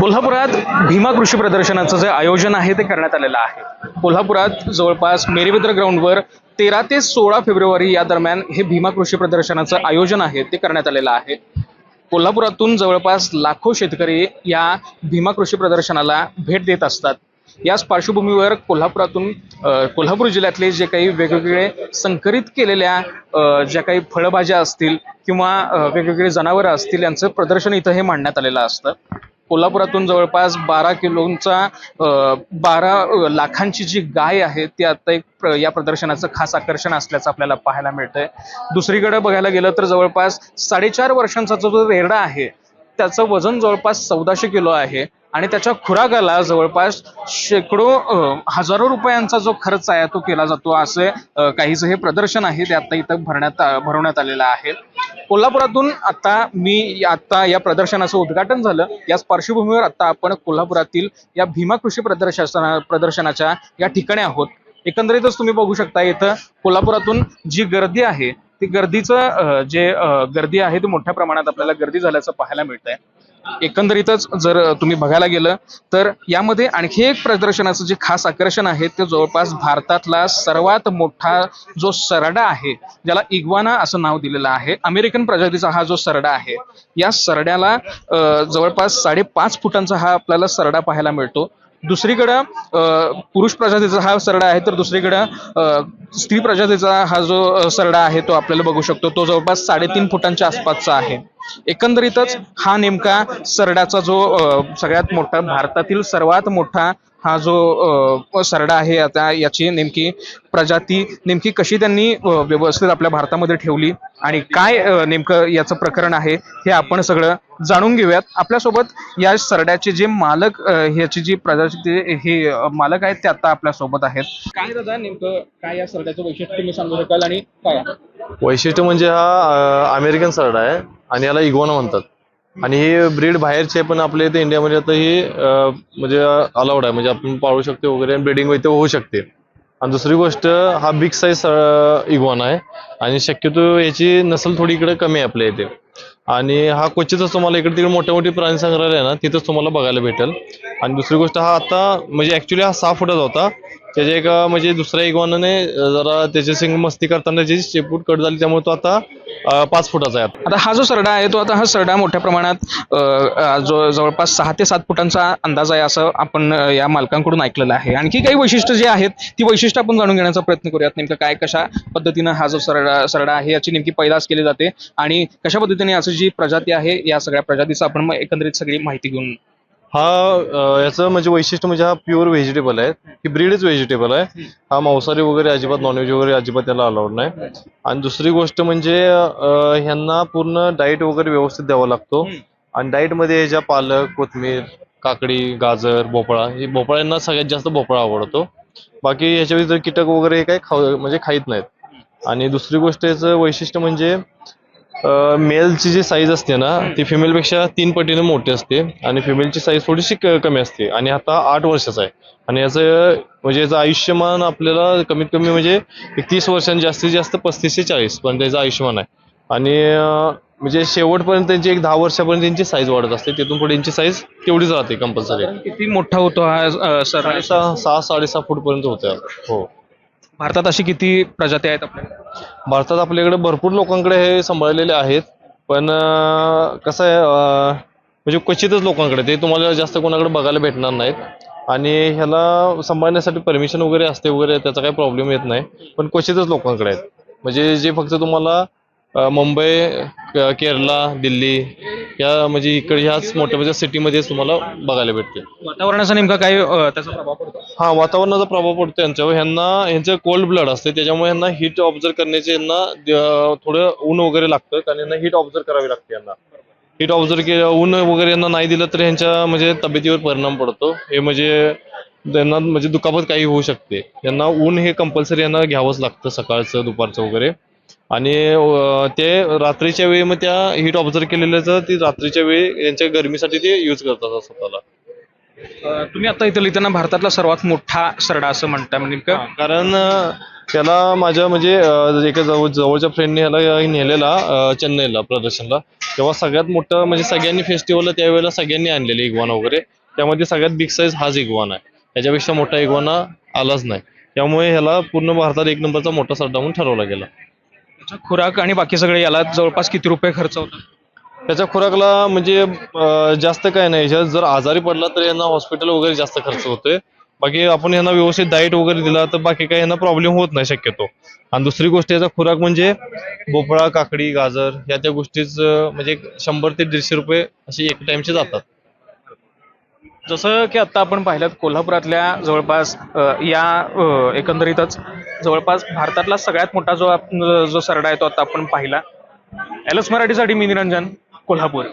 कोल्हापुरात भीमा कृषी प्रदर्शनाचं जे आयोजन आहे ते करण्यात आलेलं आहे. कोल्हापुरात जवळपास मेरीमित्र ग्राउंडवर तेरा ते सोळा फेब्रुवारी या दरम्यान हे भीमा कृषी प्रदर्शनाचं आयोजन आहे ते करण्यात आलेलं आहे. कोल्हापुरातून जवळपास लाखो शेतकरी या भीमा कृषी प्रदर्शनाला भेट देत असतात. याच पार्श्वभूमीवर कोल्हापुरातून कोल्हापूर जिल्ह्यातले जे काही वेगवेगळे संकरित केलेल्या ज्या काही फळभाज्या असतील किंवा वेगवेगळे जनावरं असतील यांचं प्रदर्शन इथं हे मांडण्यात आलेलं असतं. कोल्हापुरातून जवळपास बारा किलोचा बारा लाखांची जी गाय आहे ती आता एक प्र- या प्रदर्शनाचं खास आकर्षण असल्याचं आपल्याला पाहायला मिळतंय. दुसरीकडे बघायला गेलं तर जवळपास साडेचार वर्षांचा जो रेडा रेरडा आहे त्याचं वजन जवळपास चौदाशे किलो आहे आणि त्याच्या खुराकाला जवळपास शेकडो हजारो रुपयांचा जो खर्च आहे तो केला जातो असे काहीच हे प्रदर्शन आहे ते आता इथं भरण्यात आ- भरवण्यात आलेलं आहे. कोल्हापुरातून आता मी आता या प्रदर्शनाचं उद्घाटन झालं. याच पार्श्वभूमीवर आता आपण कोल्हापुरातील या भीमा कृषी प्रदर्शना प्रदर्शनाच्या या ठिकाणी आहोत. एकंदरीतच तुम्ही बघू शकता इथं कोल्हापुरातून जी गर्दी आहे ती गर्दीचं जे गर्दी आहे ती मोठ्या प्रमाणात आपल्याला गर्दी झाल्याचं पाहायला मिळतंय. एकंदरीतच जर तुम्ही बघायला गेलं तर यामध्ये आणखी एक प्रदर्शनाचं जे खास आकर्षण आहे ते जवळपास भारतातला सर्वात मोठा जो सरडा आहे ज्याला इग्वाना असं नाव दिलेलं आहे अमेरिकन प्रजातीचा हा जो सरडा आहे या सरड्याला जवळपास साडेपाच फुटांचा हा आपल्याला सरडा पाहायला मिळतो. दुसरीकडं पुरुष प्रजातीचा हा सरडा आहे तर दुसरीकडं स्त्री प्रजातीचा हा जो सरडा आहे तो आपल्याला बघू शकतो. तो जवळपास साडेतीन फुटांच्या आसपासचा आहे. एकंदरीतच हा नेमका सरडाचा जो सगळ्यात मोठा भारतातील सर्वात मोठा हा जो सरडा आहे आता याची नेमकी प्रजाती नेमकी कशी त्यांनी व्यवस्थित आपल्या भारतामध्ये ठेवली आणि काय नेमकं याचं प्रकरण आहे हे आपण सगळं जाणून घेऊयात. आपल्यासोबत या सरड्याचे जे मालक ह्याची जी प्रजाती हे मालक आहेत ते आता आपल्यासोबत आहेत. काय दादा नेमकं काय या सरड्याचं वैशिष्ट्य तुम्ही सांगू शकाल आणि काय वैशिष्ट्य म्हणजे हा अमेरिकन सरडा आहे. आणि याला इग्वाना म्हणतात. आणि हे ब्रीड बाहेरचे पण आपल्या इथे इंडियामध्ये आता हे म्हणजे अलाउड आहे. म्हणजे आपण पाळू शकतो वगैरे ब्रीडिंग इथे होऊ शकते. आणि दुसरी गोष्ट हा बिग साईज इग्वाना आहे. आणि शक्यतो याची नसल थोडी इकडे कमी आहे आपल्या इथे. आणि हा क्वचितच तुम्हाला इकडे तिकडे मोठे मोठे प्राणी संग्रहालय आहे ना तिथंच तुम्हाला बघायला भेटेल. आणि दुसरी गोष्ट हा आता म्हणजे ऍक्च्युली हा सहा फुटाचा होता. त्याच्या एका म्हणजे दुसऱ्या इग्वानाने जरा त्याचे सिंग मस्ती करताना त्याची शेपूट कट झाली. त्यामुळे तो आता पाच फुटाचा आहे आता. हा जो सरडा आहे तो आता हा सरडा मोठ्या प्रमाणात जो जवळपास सहा ते सात फुटांचा अंदाज आहे असं आपण या मालकांकडून ऐकलेलं आहे. आणखी काही वैशिष्ट्य जे आहेत ती वैशिष्ट्य आपण जाणून घेण्याचा प्रयत्न करूयात. नेमकं काय कशा पद्धतीनं हा जो सरडा सरडा आहे याची नेमकी पैदास केली जाते आणि कशा पद्धतीने याची जी प्रजाती आहे या सगळ्या प्रजातीचं आपण एकंदरीत सगळी माहिती घेऊन हा याचं म्हणजे वैशिष्ट्य म्हणजे हा प्युअर व्हेजिटेबल आहे ही ब्रीडच व्हेजिटेबल आहे. हा मांसाहारी वगैरे अजिबात नॉनव्हेज वगैरे अजिबात त्याला अलाउड नाही. आणि दुसरी गोष्ट म्हणजे ह्यांना पूर्ण डाएट वगैरे व्यवस्थित द्यावा लागतो. आणि डाएटमध्ये ह्याच्या पालक कोथमीर काकडी गाजर भोपळा हे भोपळ्यांना सगळ्यात जास्त भोपळा आवडतो. बाकी याच्या व्यतिरिक्त कीटक वगैरे हे काही खाऊ म्हणजे खाईत नाहीत. आणि दुसरी गोष्ट याचं वैशिष्ट्य म्हणजे मेलची जी साईज असते ना ती फिमेलपेक्षा तीन पटीने मोठी असते आणि फिमेलची साईज थोडीशी कमी असते. आणि आता आठ वर्षाचा आहे. आणि याचं म्हणजे याचं आयुष्यमान आपल्याला कमीत कमी म्हणजे तीस वर्षांनी जास्तीत जास्त पस्तीस ते चाळीस पण त्याचं आयुष्यमान आहे. आणि म्हणजे शेवटपर्यंत त्यांची एक दहा वर्षापर्यंत त्यांची साईज वाढत असते. तिथून पुढे त्यांची साईज तेवढीच राहते कंपल्सरी किती मोठा होतो हा अ, सरडा सहा सहा साडेसहा फूट पर्यंत होते. हो. भारतात अशी किती प्रजाती आहेत आपल्याकडे? भारतात आपल्याकडे भरपूर लोकांकडे हे सांभाळलेले आहेत. पण अं, कसं आहे अं, म्हणजे क्वचितच लोकांकडे. ते तुम्हाला जास्त कोणाकडे बघायला भेटणार नाहीत. आणि ह्याला सांभाळण्यासाठी परमिशन वगैरे असते वगैरे त्याचा काही प्रॉब्लेम येत नाही. पण क्वचितच लोकांकडे आहेत. म्हणजे जे फक्त तुम्हाला मुंबई केरला दिल्ली या म्हणजे इकडे ह्याच मोठ्या मोठ्या सिटीमध्येच तुम्हाला बघायला भेटते वातावरणाचा नेमका काय त्याचा प्रभाव पडतो? हा वातावरणाचा प्रभाव पडतो यांच्यावर. ह्यांना ह्यांचं कोल्ड ब्लड असते त्याच्यामुळे यांना हीट ऑब्झर्व करण्याचे यांना थोडं ऊन वगैरे लागतं कारण यांना हीट ऑब्झर्व करावी लागते यांना. हीट ऑब्झर्व के ऊन वगैरे यांना नाही दिलं तर ह्यांच्या म्हणजे तब्येतीवर परिणाम पडतो. हे म्हणजे त्यांना म्हणजे दुखापत काही होऊ शकते. यांना ऊन हे कंपल्सरी यांना घ्यावंच लागतं सकाळचं दुपारचं वगैरे. आणि ते रात्रीच्या वेळी मग त्या हीट ऑब्झर्व केलेल्याचं ती रात्रीच्या वेळी यांच्या गरमीसाठी ते यूज करतात स्वतःला तुम्ही आता इथं लिहिताना भारतातला सर्वात मोठा सरडा असं म्हणताय म्हणजे कारण त्याला माझ्या म्हणजे एका जवळ जवळच्या फ्रेंडने ह्याला नेलेला चेन्नईला प्रदर्शनला. तेव्हा सगळ्यात मोठं म्हणजे सगळ्यांनी फेस्टिवलला त्यावेळेला सगळ्यांनी आणलेले इगवाना वगैरे. त्यामध्ये सगळ्यात बिग साईज हाच इगवाना आहे. त्याच्यापेक्षा मोठा इगवाना आलाच नाही. त्यामुळे ह्याला पूर्ण भारतात एक नंबरचा मोठा सरडा म्हणून ठरवला गेला. खुराक आणि बाकी सगळे याला जवळपास किती रुपये खर्च होतो? त्याच्या खुराकला म्हणजे अं, जास्त काय नाही. ह्याच्यात जर आजारी पडला तर यांना हॉस्पिटल वगैरे जास्त खर्च होतोय. बाकी आपण यांना व्यवस्थित डाएट वगैरे दिला तर बाकी काही यांना प्रॉब्लेम होत नाही शक्यतो. आणि दुसरी गोष्ट याचा खुराक म्हणजे भोपळा काकडी गाजर या त्या गोष्टीच अं, म्हणजे एक शंभर ते दीडशे रुपये असे एक टाइमचे जातात. जसं की आता आपण पाहिलं कोल्हापुरातल्या जवळपास अ, या अ, एकंदरीतच जवळपास भारतातला सगळ्यात मोठा जो जो सरडा आहे तो आता आपण पाहिला. एलस मराठीसाठी मी निरंजन कोल्हापूर.